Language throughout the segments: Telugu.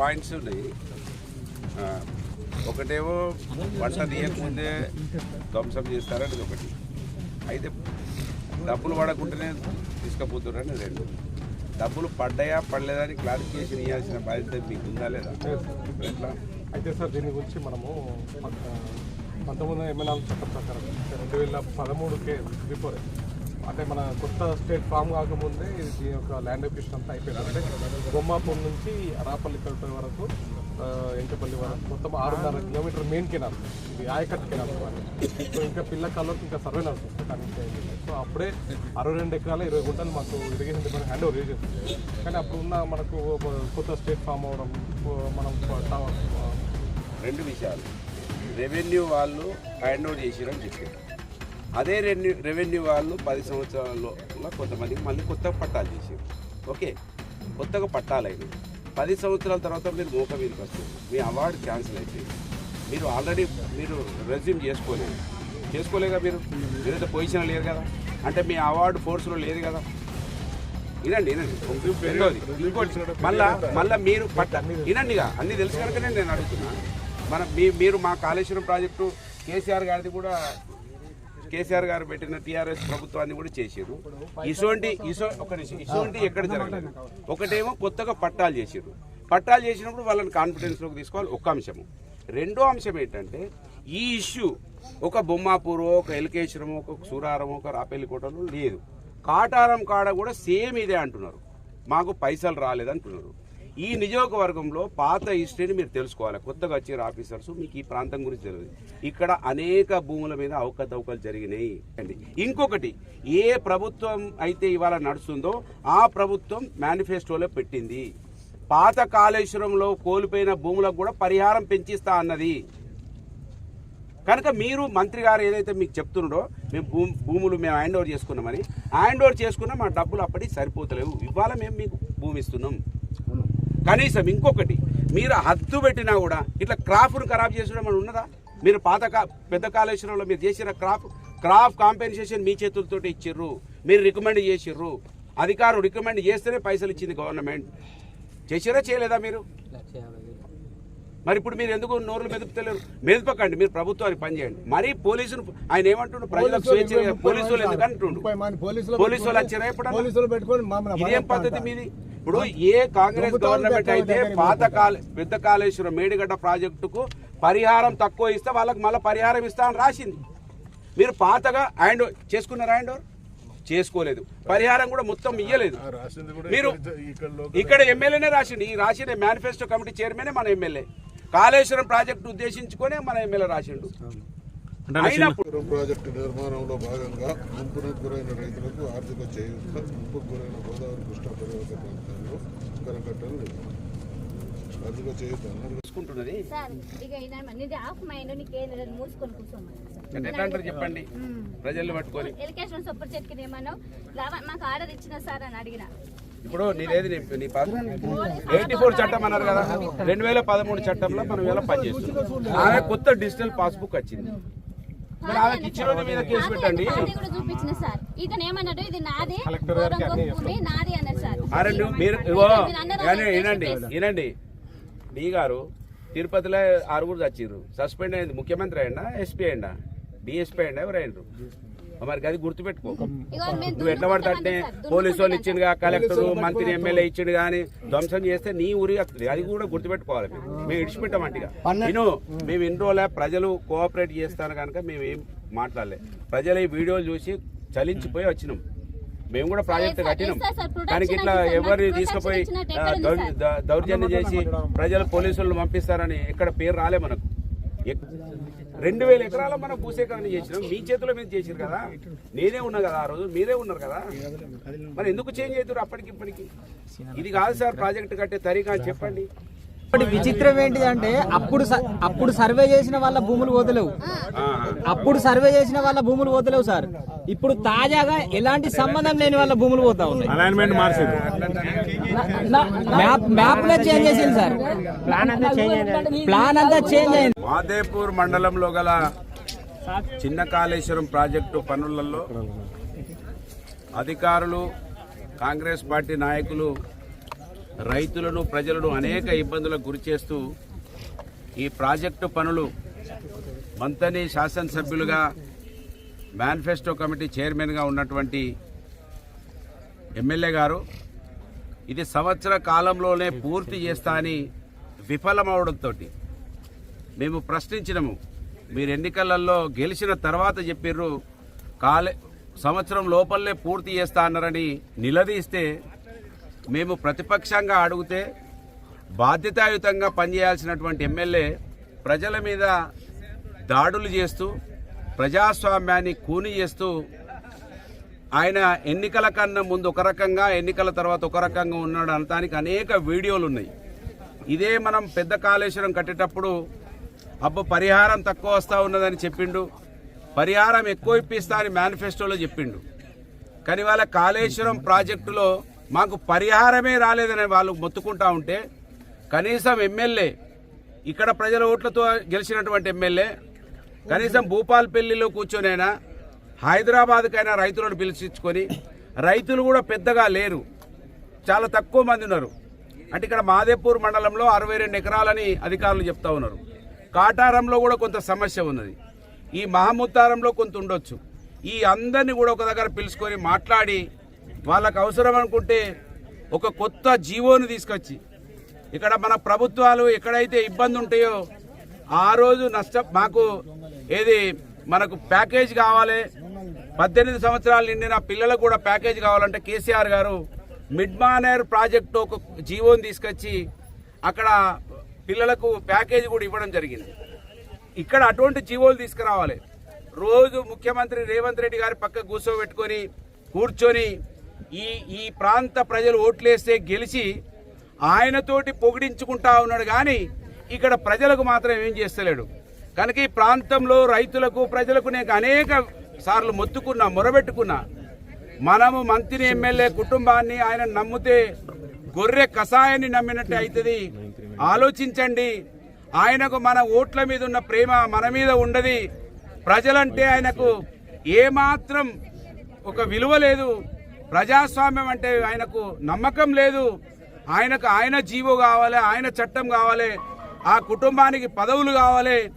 పాయింట్స్ ఉన్నాయి. ఒకటేమో వంట తీయకముందే ధ్వంసం చేస్తారని ఒకటి. అయితే డబ్బులు పడకుండానే తీసుకుపోతున్నారని రెండు. డబ్బులు పడ్డాయా పడలేదా అని క్లారిఫికేషన్ ఇవ్వాల్సిన బాధ్యత మీకు ఉందా లేదా? ఎట్లా? అయితే సార్ దీని గురించి మనము పంతొమ్మిది వందల ఎనభై నాలుగు చట్టం ప్రకారం రెండు వేల పదమూడుకే బిఫోర్ అంటే మన కొత్త స్టేట్ ఫామ్ కాకముందే ఇది దీని యొక్క ల్యాండ్ అక్విజిషన్ అంతా అయిపోయింది. అంటే బొమ్మాపూర్ నుంచి రాపల్లి కలిపే వరకు ఆ, ఎంకపల్లి వరకు మొత్తం ఆరున్నర కిలోమీటర్ మెయిన్ కెనాల్ ఇది ఆయకట్ కెనాల్ సో ఇంకా పిల్ల కాలంలో ఇంకా సర్వే నడుస్తుంది కనెక్ట్ సో అప్పుడే అరవై రెండు ఎకరాల ఇరవై గుంటలు మాకు ఇరిగేషన్ డిపార్ట్మెంట్ హ్యాండ్ ఓవర్ చేసింది. కానీ అప్పుడు ఉన్న మనకు కొత్త స్టేట్ ఫామ్ అవడం మనం రెండు విషయాలు. రెవెన్యూ వాళ్ళు హ్యాండ్ ఓవర్ చేసిరని చెప్పారు అదే రెన్యూ రెవెన్యూ వాళ్ళు పది సంవత్సరాల్లో కొంతమందికి మళ్ళీ కొత్త పట్టాలు చేసారు ఓకే కొత్తగా పట్టాలైనవి పది సంవత్సరాల తర్వాత మీరు మోక మీదకి వస్తుంది మీ అవార్డు క్యాన్సిల్ అయిపోయింది. మీరు ఆల్రెడీ మీరు రెజ్యూమ్ చేసుకోలేదు. చేసుకోలేగా మీరు? మీరైతే పొజిషన్ లేరు కదా. అంటే మీ అవార్డు ఫోర్స్లో లేదు కదా. వినండి వినండి. రెండోది ఇంకోటి మళ్ళా మళ్ళీ మీరు పట్ట వినండిగా అన్ని తెలుసు కనుకనే నేను అడుగుతున్నా. మన మీ మీరు మా కాళేశ్వరం ప్రాజెక్టు కేసీఆర్ గారిది కూడా కేసీఆర్ గారు పెట్టిన టీఆర్ఎస్ ప్రభుత్వాన్ని కూడా చేసారు ఇటువంటి ఇసో ఒక నిమిషం ఇటువంటి ఎక్కడ జరగలేదు. ఒకటేమో కొత్తగా పట్టాలు చేసారు పట్టాలు చేసినప్పుడు వాళ్ళని కాన్ఫిడెన్స్లోకి తీసుకోవాలి ఒక అంశము. రెండో అంశం ఏంటంటే ఈ ఇష్యూ ఒక బొమ్మాపూరో ఒక ఎల్కేశ్వరం ఒక సూరారమో ఒక రాపెల్లికోటలో లేదు. కాటారం కాడ కూడా సేమ్ ఇదే అంటున్నారు. మాకు పైసలు రాలేదంటున్నారు. ఈ నియోజకవర్గంలో పాత హిస్టరీని మీరు తెలుసుకోవాలి. కొత్తగా వచ్చే ఆఫీసర్స్ మీకు ఈ ప్రాంతం గురించి తెలియదు. ఇక్కడ అనేక భూముల మీద అవకతవకలు జరిగినాయి. అండి ఇంకొకటి ఏ ప్రభుత్వం అయితే ఇవాళ నడుస్తుందో ఆ ప్రభుత్వం మేనిఫెస్టోలో పెట్టింది. పాత కాళేశ్వరంలో కోల్పోయిన భూములకు కూడా పరిహారం పెంచిస్తా అన్నది. కనుక మీరు మంత్రి గారు ఏదైతే మీకు చెప్తున్నాడో మేము భూ భూములు మేము హ్యాండ్ ఓవర్ చేసుకున్నామని హ్యాండ్ ఓవర్ చేసుకున్నా మా డబ్బులు అప్పటికి సరిపోతలేవు. ఇవాళ మేము మీకు భూమి ఇస్తున్నాం. కనీసం ఇంకొకటి మీరు హద్దు పెట్టినా కూడా ఇట్లా క్రాఫ్ట్ను ఖరాబ్ చేసడం అని ఉన్నదా? మీరు పాత పెద్ద కాళేశ్వరంలో మీరు చేసిన క్రాఫ్ట్ క్రాఫ్ట్ కాంపెన్సేషన్ మీ చేతులతో ఇచ్చిర్రు మీరు రికమెండ్ చేసిర్రు. అధికారులు రికమెండ్ చేస్తేనే పైసలు ఇచ్చింది గవర్నమెంట్. చేసిరా చేయలేదా మీరు? మరి ఇప్పుడు మీరు ఎందుకు నోర్లు మెదుపుతలేరు? మెదుపకండి మీరు ప్రభుత్వానికి పనిచేయండి మరి పోలీసులు ఆయన ఏమంటుండు? ప్రజలకు స్వేచ్ఛ పోలీసు వాళ్ళు ఎందుకు అంటుండు? పోలీసులు పోలీసు వాళ్ళు వచ్చారా? పోలీసులు మమ్మల్ని ఇదేం పద్ధతి మీది? ఇప్పుడు ఏ కాంగ్రెస్ గవర్నమెంట్ అయితే పాత కాల పెద్ద కాళేశ్వరం మేడిగడ్డ ప్రాజెక్టుకు పరిహారం తక్కువ ఇస్తే వాళ్ళకి మళ్ళీ పరిహారం ఇస్తా అని రాసింది. మీరు పాతగా హ్యాండ్ చేసుకున్నారు హ్యాండ్ ఓవర్ చేసుకోలేదు. పరిహారం కూడా మొత్తం ఇయ్యలేదు. మీరు ఇక్కడ ఎమ్మెల్యేనే రాసిండు. ఈ రాసిన మేనిఫెస్టో కమిటీ చైర్మనే మన ఎమ్మెల్యే. కాళేశ్వరం ప్రాజెక్టు ఉద్దేశించుకొని మన ఎమ్మెల్యే రాసిండు. అయినప్పుడు ప్రాజెక్టు నిర్మాణంలో భాగంగా ముంపునకు గురైన రైతులకు ఆర్థిక చేయూత ముంపుకు గురైన గోదావరి కృష్ణా పరివాహక ప్రాంతాల్లో కరకట్టలు ఆర్థిక చేయూత చూసుకుంటున్నది సార్ ఇక ఈయన నీది ఆఫ్ మైండ్ నీకేం లేదు మూసుకొని కూర్చోమని అంటే ఎట్లా అంటారు చెప్పండి? ప్రజల్ని పట్టుకొని. ఎలికేషన్ సూపర్ చెట్కి ఏమన్నావు రావ- మాకు ఆర్డర్ ఇచ్చిన సార్ అని అడిగిన. ఇప్పుడు నీదేది నీ- ఎయిటీ ఫోర్ చట్టం అన్నారు కదా. రెండు వేల పదమూడు చట్టంలో మనం ఇలా పనిచేస్తున్నాం ఆమె కొత్త డిజిటల్ పాస్బుక్ వచ్చింది. మరి ఆమెకి ఇచ్చిన రోజు మీద కేసు పెట్టండి. వినండి. వినండి. డి గారు తిరుపతిలో ఆరుగురు చచ్చిర్రు. సస్పెండ్ అయింది. ముఖ్యమంత్రి అయిందా ఎస్పీ అయిందా డిఎస్పీ అయిందా ఎవరు అయినరు మరి అది గుర్తుపెట్టుకో. నువ్వు ఎట్లా పడితే అంటే దున్నుకుంటామంటే సార్, పోలీసు వాళ్ళు ఇచ్చిండుగా కలెక్టర్ మంత్రి ఎమ్మెల్యే ఇచ్చిండు కానీ ధ్వంసం చేస్తే నీ ఊరి వస్తుంది. అది కూడా గుర్తుపెట్టుకోవాలి మీరు. మేము ఇడిచిపెట్టామంటిగా నేను మేము ఇన్ని రోజులే ప్రజలు కోఆపరేట్ చేస్తాను కనుక మేము ఏం మాట్లాడలే. ప్రజలు ఈ వీడియోలు చూసి చలించిపోయి వచ్చినాం. మేము కూడా ప్రాజెక్ట్ కట్టినాం. కానీ ఇట్లా ఎవరిని తీసుకుపోయి దౌర్జన్యం చేసి ప్రజలు పోలీసులను పంపిస్తారని ఎక్కడ పేరు రాలే మనకు. రెండు వేల ఎకరాల మనం భూసేకరణ చేసినాం. మీ చేతిలో మీద చేసిరు కదా. నేనే ఉన్నా కదా ఆ రోజు. మీరే ఉన్నారు కదా. మరి ఎందుకు చేంజ్ అవుతారు అప్పటికి ఇప్పటికి? ఇది కాదు సార్ ప్రాజెక్ట్ కట్టే తరీకా అని చెప్పండి. ఒకటి విచిత్రం ఏంటిదంటే అప్పుడు అప్పుడు సర్వే చేసిన వాళ్ళ భూములు వదలవు. అప్పుడు సర్వే చేసిన వాళ్ళ భూములు వదలవు సార్. ఇప్పుడు తాజాగా ఎలాంటి సంబంధం లేని వాళ్ళ భూములు పోతా ఉన్నాయి? మ్యాప్ మ్యాప్ చేంజ్ చేసింది సార్. ప్లాన్ అంతా చేంజ్ అయింది. మాదేపూర్ మండలంలో గల చిన్న కాళేశ్వరం ప్రాజెక్టు పనులలో అధికారులు కాంగ్రెస్ పార్టీ నాయకులు రైతులను ప్రజలను అనేక ఇబ్బందులకు గురి చేస్తూ ఈ ప్రాజెక్టు పనులు మంతని శాసనసభ్యులుగా మేనిఫెస్టో కమిటీ చైర్మన్గా ఉన్నటువంటి ఎమ్మెల్యే గారు ఇది సంవత్సర కాలంలోనే పూర్తి చేస్తా అని విఫలమవడంతో మేము ప్రశ్నించినము. మీరు ఎన్నికలలో గెలిచిన తర్వాత చెప్పిర్రు కాలే సంవత్సరం లోపలనే పూర్తి చేస్తా అన్నారని నిలదీస్తే మేము ప్రతిపక్షంగా అడిగితే బాధ్యతాయుతంగా పనిచేయాల్సినటువంటి ఎమ్మెల్యే ప్రజల మీద దాడులు చేస్తూ ప్రజాస్వామ్యాన్ని కూని చేస్తూ ఆయన ఎన్నికల కన్నా ముందు ఒక రకంగా ఎన్నికల తర్వాత ఒక రకంగా ఉన్నాడు అనడానికి అనేక వీడియోలు ఉన్నాయి. ఇదే మనం పెద్ద కాళేశ్వరం కట్టేటప్పుడు అబ్బో పరిహారం తక్కువ వస్తూ ఉన్నదని చెప్పిండు. పరిహారం ఎక్కువ ఇప్పిస్తా అని మేనిఫెస్టోలో చెప్పిండు. కానీ వాళ్ళ కాళేశ్వరం ప్రాజెక్టులో మాకు పరిహారమే రాలేదని వాళ్ళు మొత్తుకుంటా ఉంటే కనీసం ఎమ్మెల్యే ఇక్కడ ప్రజల ఓట్లతో గెలిచినటువంటి ఎమ్మెల్యే కనీసం భూపాల్పల్లిలో కూర్చొనైనా హైదరాబాద్కైనా రైతులను పిలిచించుకొని రైతులు కూడా పెద్దగా లేరు. చాలా తక్కువ మంది ఉన్నారు. అంటే ఇక్కడ మాదేపూర్ మండలంలో అరవై రెండు ఎకరాలని అధికారులు చెప్తా ఉన్నారు. కాటారంలో కూడా కొంత సమస్య ఉన్నది. ఈ మహముత్తారంలో కొంత ఉండొచ్చు. ఈ అందరినీ కూడా ఒక దగ్గర పిలుచుకొని మాట్లాడి వాళ్ళకు అవసరం అనుకుంటే ఒక కొత్త జీవోని తీసుకొచ్చి ఇక్కడ మన ప్రభుత్వాలు ఎక్కడైతే ఇబ్బంది ఉంటాయో ఆ రోజు నష్ట మాకు ఏది మనకు ప్యాకేజ్ కావాలి. పద్దెనిమిది సంవత్సరాలు నిండిన పిల్లలకు కూడా ప్యాకేజ్ కావాలంటే కేసీఆర్ గారు మిడ్ మానేర్ ప్రాజెక్టు ఒక జీవోని తీసుకొచ్చి అక్కడ పిల్లలకు ప్యాకేజ్ కూడా ఇవ్వడం జరిగింది. ఇక్కడ అటువంటి జీవోలు తీసుకురావాలి. రోజు ముఖ్యమంత్రి రేవంత్ రెడ్డి గారి పక్క కూర్చోబెట్టుకొని కూర్చొని ఈ ఈ ప్రాంత ప్రజలు ఓట్లేస్తే గెలిచి ఆయనతోటి పొగిడించుకుంటా ఉన్నాడు కానీ ఇక్కడ ప్రజలకు మాత్రం ఏం చేస్తలేడు. కనుక ఈ ప్రాంతంలో రైతులకు ప్రజలకు నేను అనేక సార్లు మొత్తుకున్నా మొరబెట్టుకున్నా మనము మంత్రి ఎమ్మెల్యే కుటుంబాన్ని ఆయన నమ్మితే గొర్రె కషాయాన్ని నమ్మినట్టు అవుతుంది. ఆలోచించండి. ఆయనకు మన ఓట్ల మీద ఉన్న ప్రేమ మన మీద ఉండదు. ప్రజలంటే ఆయనకు ఏమాత్రం ఒక విలువ లేదు. ప్రజాస్వామ్యం అంటే ఆయనకు నమ్మకం లేదు. ఆయనకు ఆయన జీవో కావాలి ఆయన చట్టం కావాలి ఆ కుటుంబానికి పదవులు కావాలి.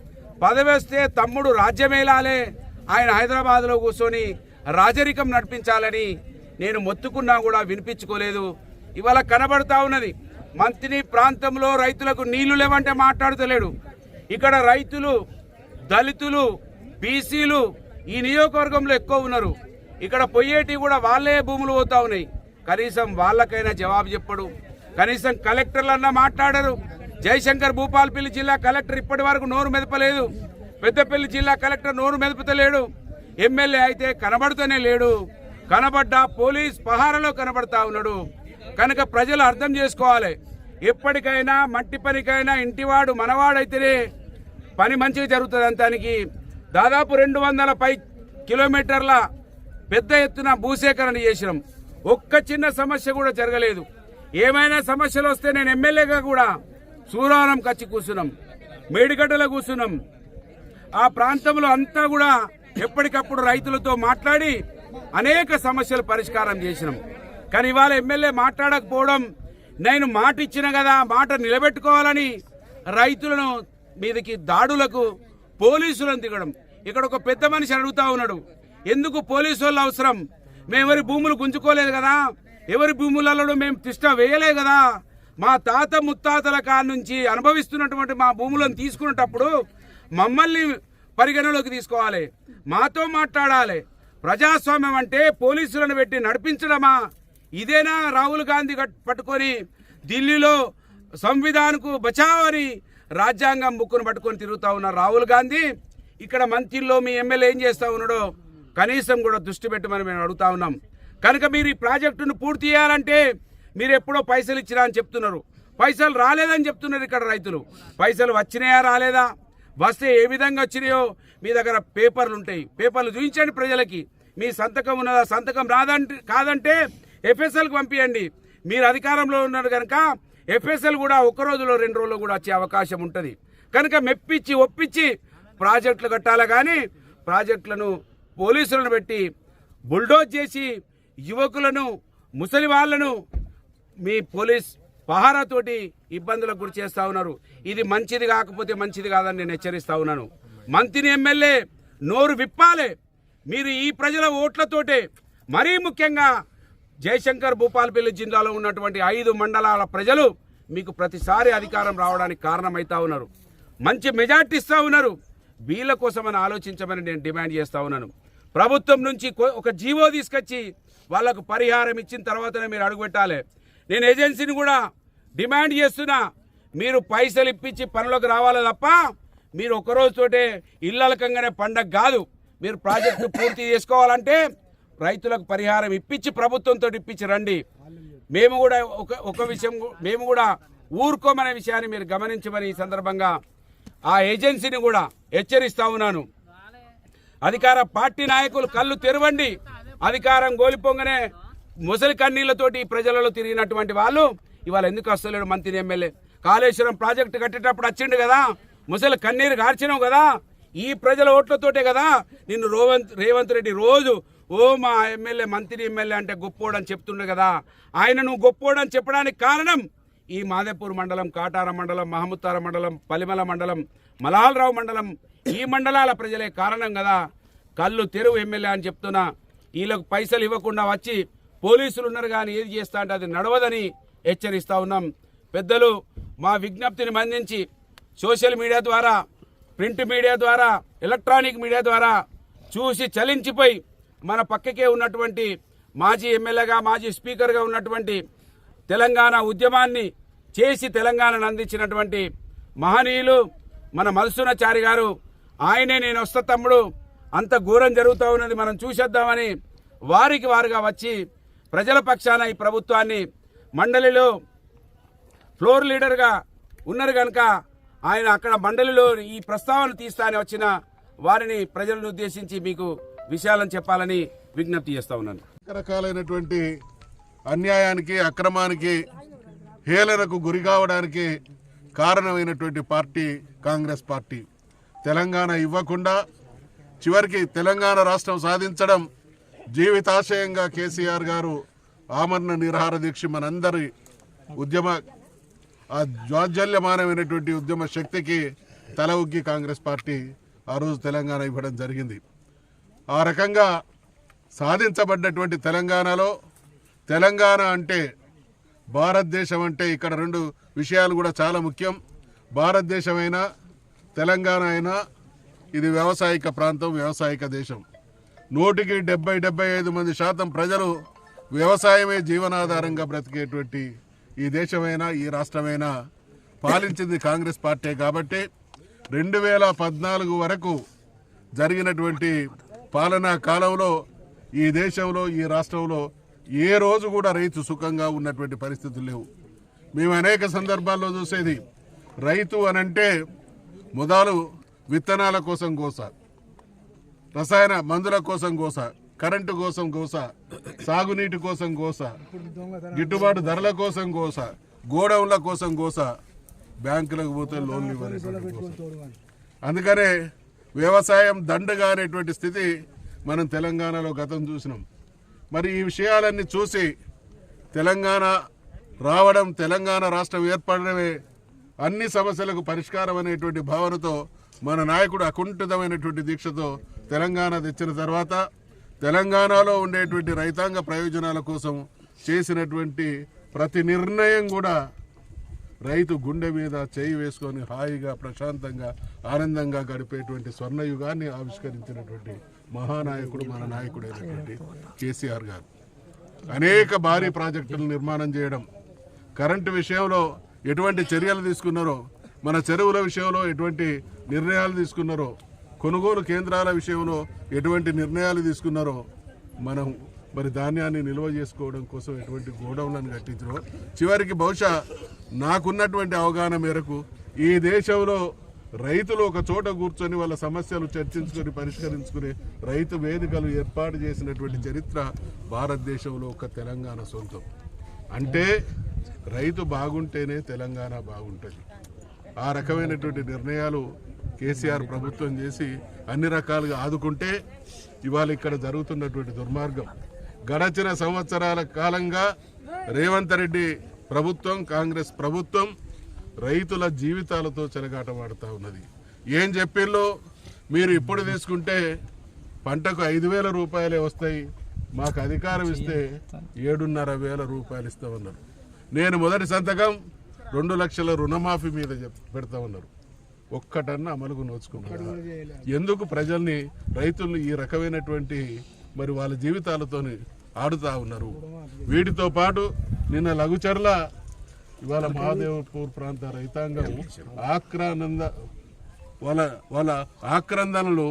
పదవి వస్తే తమ్ముడు రాజ్యమేలాలే. ఆయన హైదరాబాద్లో కూర్చొని రాజరికం నడిపించాలని నేను మొత్తుకున్నా కూడా వినిపించుకోలేదు. ఇవాళ కనబడతా ఉన్నది. మంత్రి ప్రాంతంలో రైతులకు నీళ్ళు లేవంటే మాట్లాడుతలేడు. ఇక్కడ రైతులు దళితులు బీసీలు ఈ నియోజకవర్గంలో ఎక్కువ ఉన్నారు. ఇక్కడ పొయ్యేటి కూడా వాళ్ళే భూములు పోతా ఉన్నాయి. కనీసం వాళ్ళకైనా జవాబు చెప్పడు. కనీసం కలెక్టర్లన్నా మాట్లాడరు. జయశంకర్ భూపాలపల్లి జిల్లా కలెక్టర్ ఇప్పటి వరకు నోరు మెదపలేదు. పెద్దపల్లి జిల్లా కలెక్టర్ నోరు మెదపతలేడు. ఎమ్మెల్యే అయితే కనబడుతూనే లేడు. కనబడ్డా పోలీస్ పహారలో కనబడతా ఉన్నాడు. కనుక ప్రజలు అర్థం చేసుకోవాలి. ఎప్పటికైనా మట్టి పనికైనా ఇంటివాడు మనవాడైతేనే పని మంచిగా జరుగుతుంది అంతానికి. దాదాపు రెండు వందల పై కిలోమీటర్ల పెద్ద ఎత్తున భూసేకరణ చేసినాం. ఒక్క చిన్న సమస్య కూడా జరగలేదు. ఏమైనా సమస్యలు వస్తే నేను ఎమ్మెల్యేగా కూడా సూరారం కచ్చి కూర్చున్నాం. మేడిగడ్డలో కూర్చున్నాం. ఆ ప్రాంతంలో అంతా కూడా ఎప్పటికప్పుడు రైతులతో మాట్లాడి అనేక సమస్యలు పరిష్కారం చేసినాం. కానీ ఇవాళ ఎమ్మెల్యే మాట్లాడకపోవడం నేను మాట ఇచ్చిన కదా మాట నిలబెట్టుకోవాలని రైతులను మీదకి దాడులకు పోలీసులను దిగడం. ఇక్కడ ఒక పెద్ద మనిషి అడుగుతా ఉన్నాడు ఎందుకు పోలీసు వాళ్ళు అవసరం? మేము ఎవరి భూములు గుంజుకోలేదు కదా? ఎవరి భూములలో మేము తిష్ట వేయలే కదా? మా తాత ముత్తాతల కాడ నుంచి అనుభవిస్తున్నటువంటి మా భూములను తీసుకునేటప్పుడు మమ్మల్ని పరిగణలోకి తీసుకోవాలి. మాతో మాట్లాడాలి. ప్రజాస్వామ్యం అంటే పోలీసులను పెట్టి నడిపించడమా? ఇదేనా రాహుల్ గాంధీ పట్టుకొని ఢిల్లీలో సంవిధానకు బచావ్ అని రాజ్యాంగం బుక్కును పట్టుకొని తిరుగుతా ఉన్న రాహుల్ గాంధీ ఇక్కడ మంత్రిలో మీ ఎమ్మెల్యే ఏం చేస్తా ఉన్నాడో కనీసం కూడా దృష్టి పెట్టమని మేము అడుగుతా ఉన్నాం. కనుక మీరు ఈ ప్రాజెక్టును పూర్తి చేయాలంటే మీరు ఎప్పుడో పైసలు ఇచ్చినా అని చెప్తున్నారు. పైసలు రాలేదని చెప్తున్నారు ఇక్కడ రైతులు. పైసలు వచ్చినాయా రాలేదా? వస్తే ఏ విధంగా వచ్చినాయో మీ దగ్గర పేపర్లు ఉంటాయి. పేపర్లు చూపించండి ప్రజలకి. మీ సంతకం ఉన్నదా? సంతకం రాదంటే కాదంటే ఎఫ్ఎస్ఎల్కి పంపించండి మీరు అధికారంలో ఉన్నారు కనుక ఎఫ్ఎస్ఎల్ కూడా ఒక రోజులో రెండు రోజుల్లో కూడా వచ్చే అవకాశం ఉంటుంది. కనుక మెప్పించి ఒప్పించి ప్రాజెక్టులు కట్టాలి కానీ ప్రాజెక్టులను పోలీసులను పెట్టి బుల్డోజ్ చేసి యువకులను ముసలి వాళ్ళను మీ పోలీస్ పహారాతోటి ఇబ్బందులకు గురి చేస్తూ ఉన్నారు. ఇది మంచిది కాకపోతే మంచిది కాదని నేను హెచ్చరిస్తూ ఉన్నాను. మంత్రిని ఎమ్మెల్యే నోరు విప్పాలే. మీరు ఈ ప్రజల ఓట్లతోటే మరీ ముఖ్యంగా జయశంకర్ భూపాలపల్లి జిల్లాలో ఉన్నటువంటి ఐదు మండలాల ప్రజలు మీకు ప్రతిసారి అధికారం రావడానికి కారణమవుతా ఉన్నారు. మంచి మెజార్టీ ఇస్తూ ఉన్నారు. వీళ్ళ కోసమని ఆలోచించమని నేను డిమాండ్ చేస్తూ ఉన్నాను. ప్రభుత్వం నుంచి ఒక జీవో తీసుకొచ్చి వాళ్ళకు పరిహారం ఇచ్చిన తర్వాతనే మీరు అడుగుపెట్టాలి నేను ఏజెన్సీని కూడా డిమాండ్ చేస్తున్నా. మీరు పైసలు ఇప్పించి పనులకు రావాలి తప్ప మీరు ఒకరోజుతోటే ఇల్లలకంగానే పండగ కాదు. మీరు ప్రాజెక్టు పూర్తి చేసుకోవాలంటే రైతులకు పరిహారం ఇప్పించి ప్రభుత్వంతో ఇప్పించి రండి. మేము కూడా ఒక ఒక విషయం మేము కూడా ఊరుకోమనే విషయాన్ని మీరు గమనించమని ఈ సందర్భంగా ఆ ఏజెన్సీని కూడా హెచ్చరిస్తా ఉన్నాను. అధికార పార్టీ నాయకులు కళ్ళు తెరవండి. అధికారం గోలిపోగానే ముసలి కన్నీళ్ళతోటి ప్రజలలో తిరిగినటువంటి వాళ్ళు ఇవాళ ఎందుకు వస్తలేడు మంత్రి ఎమ్మెల్యే? కాళేశ్వరం ప్రాజెక్టు కట్టేటప్పుడు వచ్చిండు కదా ముసలి కన్నీరు గార్చినావు కదా ఈ ప్రజల ఓట్లతోటే కదా నిన్ను రోవంత్ రేవంత్ రెడ్డి రోజు ఓ మా ఎమ్మెల్యే మంత్రి ఎమ్మెల్యే అంటే గొప్పోడని చెప్తుండే కదా. ఆయన నువ్వు గొప్పోడని చెప్పడానికి కారణం ఈ మాదేపూర్ మండలం కాటార మండలం మహముత్తార మండలం పలిమల మండలం మలాలరావు మండలం. ఈ మండలాల ప్రజలే కారణం కదా. కళ్ళు తెరువు ఎమ్మెల్యే అని చెప్తున్నా. వీళ్ళకు పైసలు ఇవ్వకుండా వచ్చి పోలీసులు ఉన్నారు కానీ ఏది చేస్తా అంటే అది నడవదని హెచ్చరిస్తా ఉన్నాం. పెద్దలు మా విజ్ఞప్తిని మందించి సోషల్ మీడియా ద్వారా ప్రింట్ మీడియా ద్వారా ఎలక్ట్రానిక్ మీడియా ద్వారా చూసి చలించిపోయి మన పక్కకే ఉన్నటువంటి మాజీ ఎమ్మెల్యేగా మాజీ స్పీకర్గా ఉన్నటువంటి తెలంగాణ ఉద్యమాన్ని చేసి తెలంగాణను అందించినటువంటి మహనీయులు మన మధుసూనాచారి గారు ఆయనే నేను వస్తా తమ్ముడు అంత ఘోరం జరుగుతూ ఉన్నది మనం చూసేద్దామని వారికి వారుగా వచ్చి ప్రజల పక్షాన ఈ ప్రభుత్వాన్ని మండలిలో ఫ్లోర్ లీడర్గా ఉన్నారు కనుక ఆయన అక్కడ మండలిలో ఈ ప్రస్తావన తీస్తా వచ్చిన వారిని ప్రజలను ఉద్దేశించి మీకు విషయాలను చెప్పాలని విజ్ఞప్తి చేస్తా ఉన్నాను. రకరకాలైనటువంటి అన్యాయానికి అక్రమానికి హేళనకు గురి కావడానికి కారణమైనటువంటి పార్టీ కాంగ్రెస్ పార్టీ. తెలంగాణ ఇవ్వకుండా చివరికి తెలంగాణ రాష్ట్రం సాధించడం జీవితాశయంగా కేసీఆర్ గారు ఆమరణ నిరాహార దీక్ష మనందరి ఉద్యమ ఆ జ్వాజ్వల్యమానమైనటువంటి ఉద్యమ శక్తికి తల ఉగ్గి కాంగ్రెస్ పార్టీ ఆ రోజు తెలంగాణ ఇవ్వడం జరిగింది. ఆ రకంగా సాధించబడ్డటువంటి తెలంగాణలో తెలంగాణ అంటే భారతదేశం అంటే ఇక్కడ రెండు విషయాలు కూడా చాలా ముఖ్యం. భారతదేశమైనా తెలంగాణ అయినా ఇది వ్యవసాయక ప్రాంతం వ్యవసాయక దేశం. నూటికి డెబ్బై డెబ్బై ఐదు మంది శాతం ప్రజలు వ్యవసాయమే జీవనాధారంగా బ్రతికేటువంటి ఈ దేశమైనా ఈ రాష్ట్రమైనా పాలించింది కాంగ్రెస్ పార్టీ కాబట్టి రెండు వేల పద్నాలుగు వరకు జరిగినటువంటి పాలనా కాలంలో ఈ దేశంలో ఈ రాష్ట్రంలో ఏ రోజు కూడా రైతు సుఖంగా ఉన్నటువంటి పరిస్థితులు లేవు. మేము అనేక సందర్భాల్లో చూసేది రైతు అనంటే మొదలు విత్తనాల కోసం గోస రసాయన మందుల కోసం గోస కరెంటు కోసం గోస సాగునీటి కోసం గోస గిట్టుబాటు ధరల కోసం గోస గోడౌన్ల కోసం గోస బ్యాంకులకు పోతే లోన్లు ఇవ్వాలి అందుకనే వ్యవసాయం దండగా అనేటువంటి స్థితి మనం తెలంగాణలో గతం చూసినాం. మరి ఈ విషయాలన్నీ చూసి తెలంగాణ రావడం తెలంగాణ రాష్ట్రం ఏర్పడడమే అన్ని సమస్యలకు పరిష్కారం అనేటువంటి భావనతో మన నాయకుడు అకుంఠితమైనటువంటి దీక్షతో తెలంగాణ తెచ్చిన తర్వాత తెలంగాణలో ఉండేటువంటి రైతాంగ ప్రయోజనాల కోసం చేసినటువంటి ప్రతి నిర్ణయం కూడా రైతు గుండె మీద చేయి వేసుకొని హాయిగా ప్రశాంతంగా ఆనందంగా గడిపేటువంటి స్వర్ణయుగాన్ని ఆవిష్కరించినటువంటి మహానాయకుడు మన నాయకుడైనటువంటి కేసీఆర్ గారు. అనేక భారీ ప్రాజెక్టులు నిర్మాణం చేయడం కరెంటు విషయంలో ఎటువంటి చర్యలు తీసుకున్నారో మన చెరువుల విషయంలో ఎటువంటి నిర్ణయాలు తీసుకున్నారో కొనుగోలు కేంద్రాల విషయంలో ఎటువంటి నిర్ణయాలు తీసుకున్నారో మనం మరి ధాన్యాన్ని నిల్వ చేసుకోవడం కోసం ఎటువంటి గోడౌన్లను కట్టించడం చివరికి బహుశా నాకున్నటువంటి అవగాహన మేరకు ఈ దేశంలో రైతులు ఒక చోట కూర్చొని వాళ్ళ సమస్యలు చర్చించుకొని పరిష్కరించుకుని రైతు వేదికలు ఏర్పాటు చేసినటువంటి చరిత్ర భారతదేశంలో ఒక తెలంగాణ సొంతం. అంటే రైతు బాగుంటేనే తెలంగాణ బాగుంటుంది. ఆ రకమైనటువంటి నిర్ణయాలు కేసీఆర్ ప్రభుత్వం చేసి అన్ని రకాలుగా ఆదుకుంటే ఇవాళ ఇక్కడ జరుగుతున్నటువంటి దుర్మార్గం గడచిన సంవత్సరాల కాలంగా రేవంత్ రెడ్డి ప్రభుత్వం కాంగ్రెస్ ప్రభుత్వం రైతుల జీవితాలతో చెలగాటమాడుతూ ఉన్నది. ఏం చెప్పిల్లో మీరు ఇప్పుడు తీసుకుంటే పంటకు ఐదు వేల రూపాయలే వస్తాయి. మాకు అధికారం ఇస్తే ఏడున్నర వేల రూపాయలు ఇస్తామన్నారు. నేను మొదటి సంతకం రెండు లక్షల రుణమాఫీ మీద చెప్- పెడతా ఉన్నారు ఒక్కటన్నా అమలుకు నోచుకున్నారు? ఎందుకు ప్రజల్ని రైతుల్ని ఈ రకమైనటువంటి మరి వాళ్ళ జీవితాలతోని ఆడుతా ఉన్నారు. వీటితో పాటు నిన్న లఘుచర్ల ఇవాళ మహాదేవపూర్ ప్రాంత రైతాంగం ఆక్రానంద వాళ్ళ వాళ్ళ ఆక్రందనలు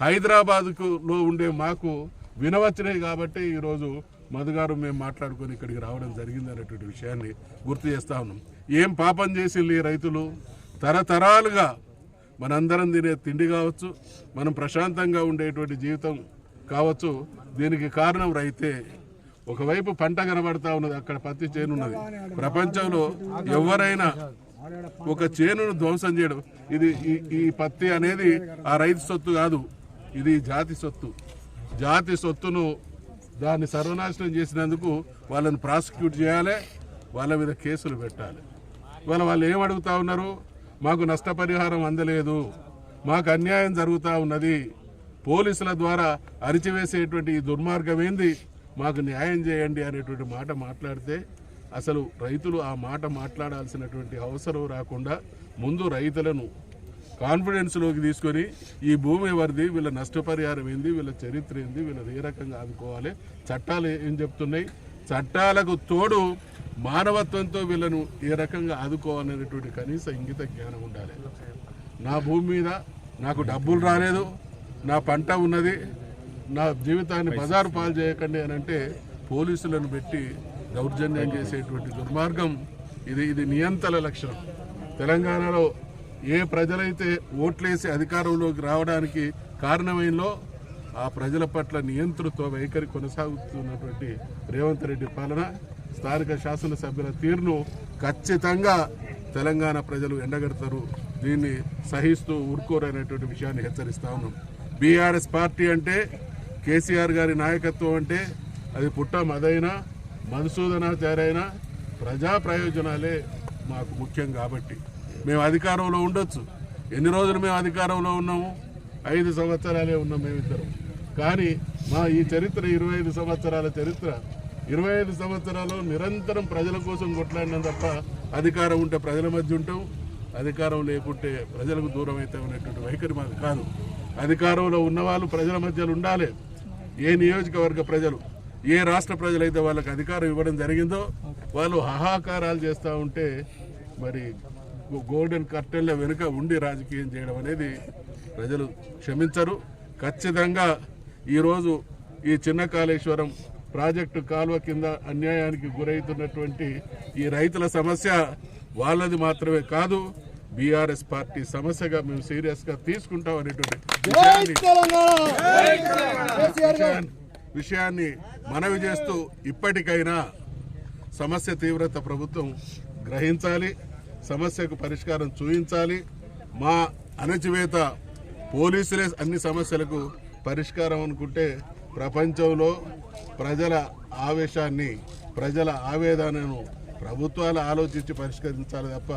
హైదరాబాద్కు లో ఉండే మాకు వినవచ్చినాయి కాబట్టి ఈరోజు మధుగారు మేము మాట్లాడుకొని ఇక్కడికి రావడం జరిగింది అనేటువంటి విషయాన్ని గుర్తు చేస్తా ఉన్నాం. ఏం పాపం చేసింది ఈ రైతులు? తరతరాలుగా మనందరం తినే తిండి కావచ్చు మనం ప్రశాంతంగా ఉండేటువంటి జీవితం కావచ్చు దీనికి కారణం రైతే. ఒకవైపు పంట కనబడతా ఉన్నది అక్కడ పత్తి చేను ఉన్నది. ప్రపంచంలో ఎవరైనా ఒక చేనును ధ్వంసం చేయడం. ఇది ఈ- ఈ పత్తి అనేది ఆ రైతు సొత్తు కాదు ఇది జాతి సొత్తు. జాతి సొత్తును దాన్ని సర్వనాశనం చేసినందుకు వాళ్ళని ప్రాసిక్యూట్ చేయాలి వాళ్ళ మీద కేసులు పెట్టాలి. ఇవాళ వాళ్ళు ఏం అడుగుతా ఉన్నారు? మాకు నష్టపరిహారం అందలేదు మాకు అన్యాయం జరుగుతూ ఉన్నది. పోలీసుల ద్వారా అరిచివేసేటువంటి ఈ దుర్మార్గం ఏంది మాకు న్యాయం చేయండి అనేటువంటి మాట మాట్లాడితే అసలు రైతులు ఆ మాట మాట్లాడాల్సినటువంటి అవసరం రాకుండా ముందు రైతులను కాన్ఫిడెన్స్లోకి తీసుకొని ఈ భూమి ఎవరిది? వీళ్ళ నష్టపరిహారం ఏంది? వీళ్ళ చరిత్ర ఏంది? వీళ్ళది ఏ రకంగా ఆదుకోవాలి? చట్టాలు ఏం చెప్తున్నాయి? చట్టాలకు తోడు మానవత్వంతో వీళ్ళను ఏ రకంగా ఆదుకోవాలనేటువంటి కనీస ఇంగిత జ్ఞానం ఉండాలి. నా భూమి మీద నాకు డబ్బులు రాలేదు. నా పంట ఉన్నది నా జీవితాన్ని బజారు పాలు చేయకండి అని అంటే పోలీసులను పెట్టి దౌర్జన్యం చేసేటువంటి దుర్మార్గం ఇది ఇది నియంత్రణ లక్షణం. తెలంగాణలో ఏ ప్రజలైతే ఓట్లేసి అధికారంలోకి రావడానికి కారణమైందో ఆ ప్రజల పట్ల నియంతృత్వ వైఖరి కొనసాగుతున్నటువంటి రేవంత్ రెడ్డి పాలన స్థానిక శాసనసభ్యుల తీరును ఖచ్చితంగా తెలంగాణ ప్రజలు ఎండగడతారు. దీన్ని సహిస్తూ ఊరుకోరనేటువంటి విషయాన్ని హెచ్చరిస్తా ఉన్నాం. బీఆర్ఎస్ పార్టీ అంటే కేసీఆర్ గారి నాయకత్వం అంటే అది పుట్ట మదైనా మధుసూదనాచార్య ప్రజా ప్రయోజనాలే మాకు ముఖ్యం కాబట్టి. మేము అధికారంలో ఉండొచ్చు. ఎన్ని రోజులు మేము అధికారంలో ఉన్నాము? ఐదు సంవత్సరాలే ఉన్నాం మేమిద్దరం. కానీ మా ఈ చరిత్ర ఇరవై ఐదు సంవత్సరాల చరిత్ర ఇరవై ఐదు సంవత్సరాలు నిరంతరం ప్రజల కోసం కొట్లాడినాం తప్ప అధికారం ఉంటే ప్రజల మధ్య ఉంటాం అధికారం లేకుంటే ప్రజలకు దూరం అయితే ఉన్నటువంటి వైఖరి మాది కాదు. అధికారంలో ఉన్నవాళ్ళు ప్రజల మధ్యలో ఉండాలి. ఏ నియోజకవర్గ ప్రజలు ఏ రాష్ట్ర ప్రజలైతే వాళ్ళకి అధికారం ఇవ్వడం జరిగిందో వాళ్ళు హాహాకారాలు చేస్తూ ఉంటే మరి గోల్డెన్ కర్టెన్ల వెనుక ఉండి రాజకీయం చేయడం అనేది ప్రజలు క్షమించరు. ఖచ్చితంగా ఈరోజు ఈ చిన్న కాళేశ్వరం ప్రాజెక్టు కాలువ కింద అన్యాయానికి గురవుతున్నటువంటి ఈ రైతుల సమస్య వాళ్ళది మాత్రమే కాదు. బీఆర్ఎస్ పార్టీ సమస్యగా మేము సీరియస్గా తీసుకుంటాం అనేటువంటి విషయాన్ని మనవి చేస్తూ ఇప్పటికైనా సమస్య తీవ్రత ప్రభుత్వం గ్రహించాలి సమస్యకు పరిష్కారం చూపించాలి. మా అణచివేత పోలీసులే అన్ని సమస్యలకు పరిష్కారం అనుకుంటే ప్రపంచంలో ప్రజల ఆవేశాన్ని ప్రజల ఆవేదనను ప్రభుత్వాలు ఆలోచించి పరిష్కరించాలి తప్ప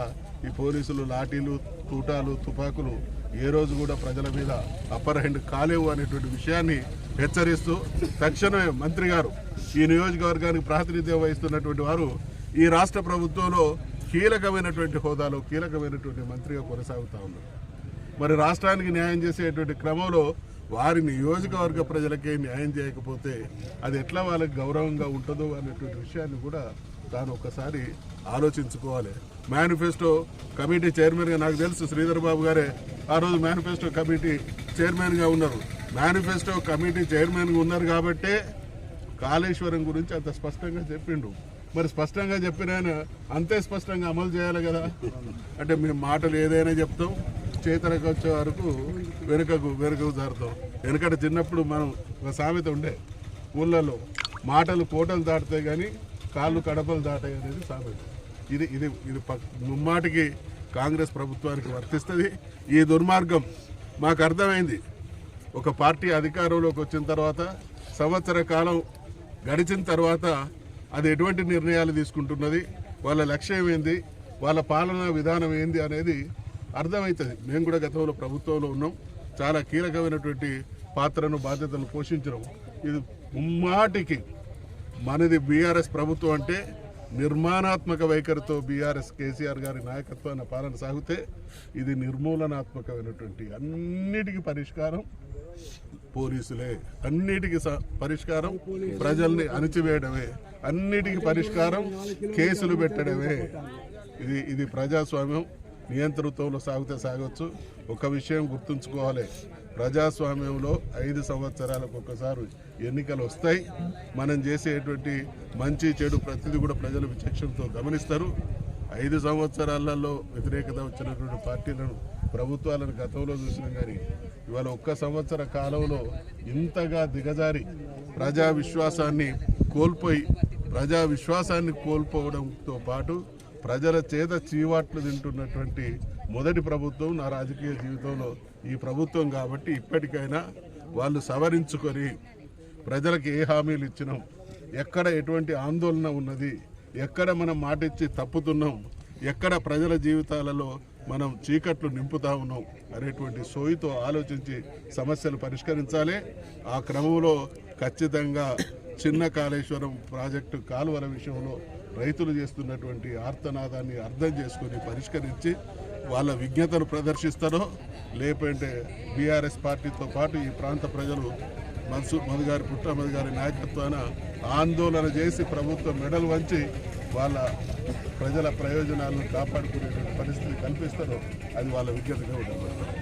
ఈ పోలీసులు లాఠీలు తూటాలు తుపాకులు ఏ రోజు కూడా ప్రజల మీద అప్పర్ హ్యాండ్ కాలేవు అనేటువంటి విషయాన్ని హెచ్చరిస్తూ తక్షణమే మంత్రి గారు ఈ నియోజకవర్గానికి ప్రాతినిధ్యం వహిస్తున్నటువంటి వారు ఈ రాష్ట్ర ప్రభుత్వంలో కీలకమైనటువంటి హోదాలో కీలకమైనటువంటి మంత్రిగా కొనసాగుతా ఉన్నారు. మరి రాష్ట్రానికి న్యాయం చేసేటువంటి క్రమంలో వారి నియోజకవర్గ ప్రజలకే న్యాయం చేయకపోతే అది ఎట్లా వాళ్ళకి గౌరవంగా ఉంటుందో అనేటువంటి విషయాన్ని కూడా తాను ఒకసారి ఆలోచించుకోవాలి. మేనిఫెస్టో కమిటీ చైర్మన్గా నాకు తెలుసు శ్రీధర్ బాబు గారే. ఆ రోజు మేనిఫెస్టో కమిటీ చైర్మన్గా ఉన్నారు. మేనిఫెస్టో కమిటీ చైర్మన్గా ఉన్నారు కాబట్టే కాళేశ్వరం గురించి అంత స్పష్టంగా చెప్పిండు. మరి స్పష్టంగా చెప్పిన ఆయన అంతే స్పష్టంగా అమలు చేయాలి కదా? అంటే మేము మాటలు ఏదైనా చెప్తాం చేతలకు వచ్చే వరకు వెనుకకు వెనుకకు జరుతాం. వెనకట చిన్నప్పుడు మనం ఒక సామెత ఉండే ఊళ్ళలో మాటలు కోటలు దాటుతాయి కానీ కాళ్ళు కడపలు దాటాయి అనేది సామెత. ఇది ఇది ఇది ముమ్మాటికి కాంగ్రెస్ ప్రభుత్వానికి వర్తిస్తుంది. ఈ దుర్మార్గం మాకు అర్థమైంది. ఒక పార్టీ అధికారంలోకి వచ్చిన తర్వాత సంవత్సర కాలం గడిచిన తర్వాత అది ఎటువంటి నిర్ణయాలు తీసుకుంటున్నది వాళ్ళ లక్ష్యం ఏంది వాళ్ళ పాలనా విధానం ఏంది అనేది అర్థమవుతుంది. మేము కూడా గతంలో ప్రభుత్వంలో ఉన్నాం. చాలా కీలకమైనటువంటి పాత్రను బాధ్యతను పోషించడం ఇది ముమ్మాటికి మనది బీఆర్ఎస్ ప్రభుత్వం అంటే నిర్మాణాత్మక వైఖరితో బీఆర్ఎస్ కేసీఆర్ గారి నాయకత్వాన్ని పాలన సాగితే ఇది నిర్మూలనాత్మకమైనటువంటి అన్నిటికీ పరిష్కారం పోలీసులే. అన్నిటికీ స- పరిష్కారం ప్రజల్ని అణిచివేయడమే. అన్నిటికీ పరిష్కారం కేసులు పెట్టడమే. ఇది ఇది ప్రజాస్వామ్యం. నియంతృత్వంలో సాగితే సాగవచ్చు ఒక విషయం గుర్తుంచుకోవాలి. ప్రజాస్వామ్యంలో ఐదు సంవత్సరాలకు ఒకసారి ఎన్నికలు వస్తాయి. మనం చేసేటువంటి మంచి చెడు ప్రతిదీ కూడా ప్రజలు విచక్షణతో గమనిస్తారు. ఐదు సంవత్సరాలలో వ్యతిరేకత వచ్చినటువంటి పార్టీలను ప్రభుత్వాలను గతంలో చూసినాం కానీ ఇవాళ ఒక్క సంవత్సర కాలంలో ఇంతగా దిగజారి ప్రజా విశ్వాసాన్ని కోల్పోయి ప్రజా విశ్వాసాన్ని కోల్పోవడంతో పాటు ప్రజల చేత చీవాట్లు తింటున్నటువంటి మొదటి ప్రభుత్వం నా రాజకీయ జీవితంలో ఈ ప్రభుత్వం కాబట్టి ఇప్పటికైనా వాళ్ళు సవరించుకొని ప్రజలకు ఏ హామీలు ఇచ్చినాం? ఎక్కడ ఎటువంటి ఆందోళన ఉన్నది? ఎక్కడ మనం మాటిచ్చి తప్పుతున్నాం? ఎక్కడ ప్రజల జీవితాలలో మనం చీకట్లు నింపుతా ఉన్నాం? అనేటువంటి సోయితో ఆలోచించి సమస్యలు పరిష్కరించాలి. ఆ క్రమంలో ఖచ్చితంగా చిన్న కాళేశ్వరం ప్రాజెక్టు కాలువల విషయంలో రైతులు చేస్తున్నటువంటి ఆర్తనాదాన్ని అర్థం చేసుకొని పరిష్కరించి వాళ్ళ విజ్ఞతను ప్రదర్శిస్తారో లేకుంటే బీఆర్ఎస్ పార్టీతో పాటు ఈ ప్రాంత ప్రజలు మనసు మధు గారి పుట్టమధు గారి నాయకత్వాన ఆందోళన చేసి ప్రభుత్వం మెడలు వంచి వాళ్ళ ప్రజల ప్రయోజనాలను కాపాడుకునేటువంటి పరిస్థితి కల్పిస్తారో అది వాళ్ళ విజ్ఞతగా ఉండబడతారు